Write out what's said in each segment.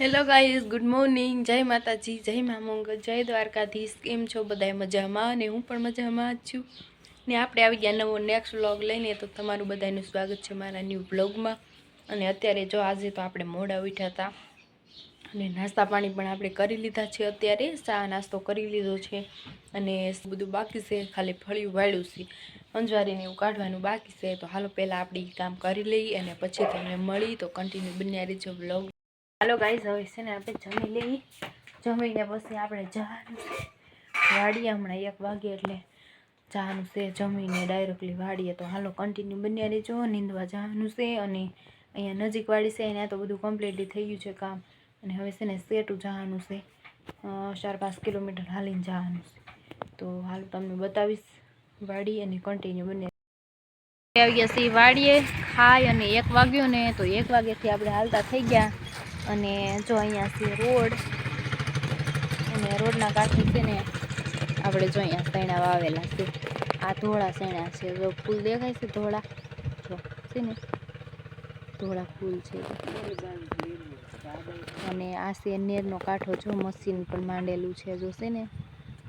Hello guys good morning જય માતાજી, જય મા મંગલ, જય દ્વારકાધીશ. કેમ છો બધાય? મજામાં? અને હું પણ મજામાં જ છું. ને આપણે આવી ગયા નવો નેક્સ્ટ વ્લોગ લઈને, તો તમારું બધાનું સ્વાગત છે મારા ન્યૂ વ્લોગમાં અને અત્યારે જો આજે તો આપણે મોડા ઉઠ્યા હતા. અને નાસ્તા પાણી પણ આપણે કરી લીધા છે અત્યારે. ચા નાસ્તો કરી લીધો છે. અને બધું બાકી છે. ખાલી ફળિયું વાળ્યું છે. અંજવારીને એવું કાઢવાનું બાકી છે. તો હાલો પહેલાં આપણે કામ કરી લઈએ અને પછી તમને મળી. તો કન્ટિન્યુ બન્યા રહીજો વ્લોગ હાલો ગાઈઝ હવે છે ને આપણે જમી લઈએ. જમીને પછી આપણે જવાનું છે. વાડીએ હમણાં એક વાગે એટલે જવાનું છે જમીને ડાયરેક્ટલી વાડીએ. તો હાલો કન્ટિન્યુ બન્યા રહેજો, નીંદવા જવાનું છે અને અહીંયા નજીક વાડી છે ત્યાં તો બધું કમ્પ્લીટલી થઈ ગયું છે કામ. અને હવે છે ને સેટું જવાનું છે. ચાર પાંચ કિલોમીટર હાલીને જવાનું છે. તો હાલ તમને બતાવીશ વાડી અને કન્ટિન્યુ બને આવી ગયા છીએ વાડીએ. ખાઈ અને એક વાગ્યો ને તો એક વાગ્યાથી આપણે હાલતા થઈ ગયા. અને જો અહીંયા છે રોડ, અને રોડના કાંઠે છે ને, આપણે જો અહીંયા સૈણા વાવેલા છે. આ ધોળા સૈણા છે. જો ફૂલ દેખાય છે ધોળા? જો, છે ને? ધોળા ફૂલ છે. અને આ છે નેરનો કાંઠો. જો મશીન પણ માંડેલું છે. જો છે ને,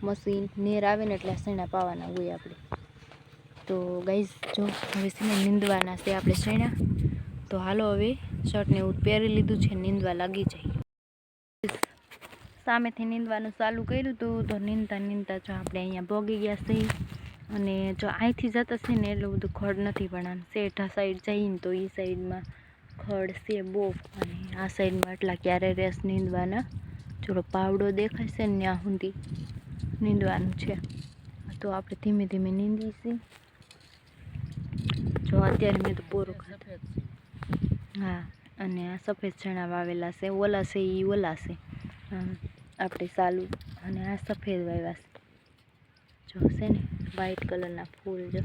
મશીન નેર આવે ને એટલે સૈણા પાવાના હોય આપણે. તો ગાઈઝ જો હવે છે ને નીંદવાના છે આપણે સૈણા તો હાલો હવે શર્ટ ને એવું પહેરી લીધું છે, નીંદવા લાગી જાય. સામેથી નીંદવાનું ચાલુ કર્યું હતું તો નીંદતા નીંદતા જો આપણે અહીંયા ભોગી ગયા છીએ. અને જો અહીંથી જતા છે ને એટલું બધું ખડ નથી પણ આમ શેઠા સાઈડ જઈએ ને તો એ સાઈડમાં ખડ છે બહુ. અને આ સાઈડમાં એટલા ક્યારે રેસ નીંદવાના? થોડો પાવડો દેખાય છે ને ત્યાં સુધી નીંદવાનું છે. તો આપણે ધીમે ધીમે નીંદીશું. જો અત્યારે મેં તો પૂરું ખાધું હા, અને આ સફેદ ચણા વાવેલા છે, ઓલા છે એ ઓલા છે. આપણે સાલું અને આ સફેદ વાવ્યા છે. જો, છે ને વ્હાઈટ કલરના ફૂલ જો.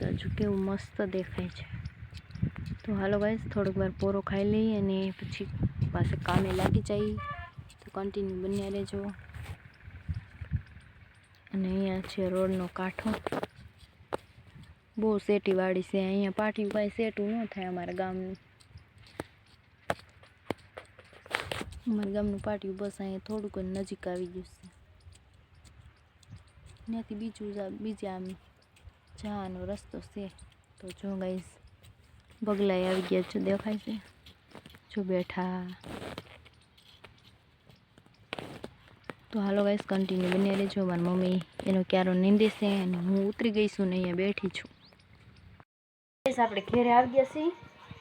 હજુ કેવું મસ્ત દેખાય છે. તો હાલો ગાઈસ થોડીક વાર પોરો ખાઈ લઈએ અને પછી પાસે કામે લાગી જઈએ તો કન્ટિન્યુ બન્યા રહેજો. અને અહીંયા છે રોડનો કાંઠો. બહુ સેટી વાળી છે, અહીંયા પાટિયું કાંઈ સેટું ન થાય અમારા ગામનું. અમારા ગામનું પાટિયું બસ અહીંયા થોડુંક જ નજીક આવી ગયું છે. ત્યાંથી બીજું જા- બીજા આમ જવાનો રસ્તો છે, તો જો ગાઈસ બગલાઈ આવી ગયા છે, દેખાય છે? જો બેઠા. તો હાલો ગાઈસ કન્ટિન્યુ બની રહેજો. મારી મમ્મી એનો ક્યારો નીંદે છે અને હું ઉતરી ગઈ છું ને અહીંયા બેઠી છું. ગાઈસ આપણે ઘેરે આવી ગયા છીએ.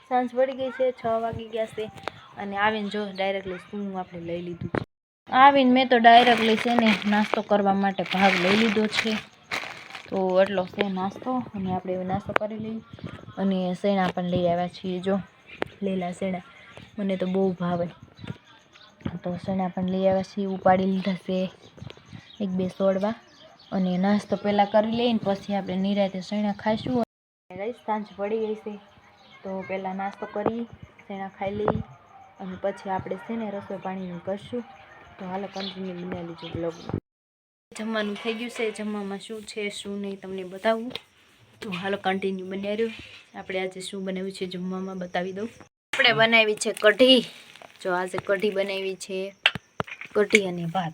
સાંજ પડી ગઈ છે, છ વાગી ગયા છે અને આવીને જો ડાયરેક્ટલી શું આપણે લઈ લીધું છે. આવીને મેં તો ડાયરેક્ટલી છે ને નાસ્તો કરવા માટે ભાગ લઈ લીધો છે. તો એટલો છે નાસ્તો અને આપણે એવો નાસ્તો કરી લઈએ. અને શેણા પણ લઈ આવ્યા છીએ. જો, લીલા શેણા. મને તો બહુ ભાવે. તો શેણા પણ લઈ આવ્યા છીએ, ઉપાડી લીધા છે. એક બે સોડવા. અને નાસ્તો પહેલાં કરી લઈને પછી આપણે નિરાતે શેણા ખાઈશું. ગાઈસ સાંજ પડી ગઈ છે, તો પહેલાં નાસ્તો કરી શેણા ખાઈ લઈ અને પછી આપણે છે રસોઈ પાણીનું કરશું. તો હાલો કન્ટિન્યુ બનાવી લીધું બ્લોગમાં જમવાનું થઈ ગયું છે, જમવામાં શું છે, શું નહીં તમને બતાવું. તો હાલો કન્ટિન્યુ બન્યા રહ્યો. આપણે આજે શું બનાવ્યું છે જમવામાં બતાવી દઉં. આપણે બનાવી છે કઢી. જો આજે કઢી બનાવી છે, કઢી અને ભાત.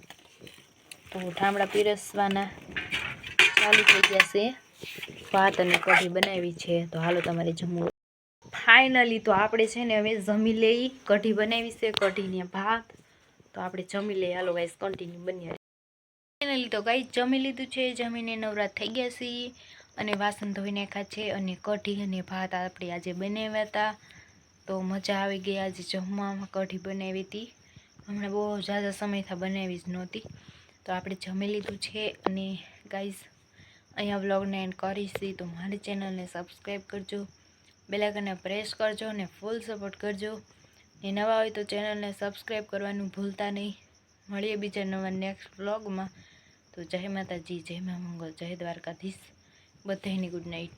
તો ઠામડા પીરસવાના ચાલુ થઈ ગયા છે. ભાત અને કઢી બનાવી છે. તો હાલો તમારે જમવું. ફાઇનલી તો આપણે છે ને હવે જમી લઈ કઢી બનાવી છે, કઢીને ભાત. તો આપણે જમી લઈએ. હાલો ગાઈસ કન્ટિન્યુ બન્યા ફાઇનલી તો ગાઈ જમી લીધું છે. જમીને નવરાત થઈ ગયા છીએ અને વાસણ ધોઈ નાખ્યા છે અને કઢી અને ભાત આપણે આજે બનાવ્યા હતા. તો મજા આવી ગઈ આજે જમવામાં કઢી બનાવી હતી. હમણાં બહુ ઝાઝા સમયથી બનાવી જ નહોતી. તો આપણે જમી લીધું છે અને ગાઈઝ અહીંયા વ્લોગને એન્ડ કરીશી તો મારી ચેનલને સબસ્ક્રાઈબ કરજો. બેલાકને પ્રેસ કરજો અને ફૂલ સપોર્ટ કરજો. ને નવા હોય તો ચેનલને સબસ્ક્રાઈબ કરવાનું ભૂલતા નહીં. મળીએ બીજા નવા નેક્સ્ટ વ્લોગમાં તો જય માતાજી, જય મા મંગલ, જય દ્વારકાધીશ. બધાની ગુડ નાઇટ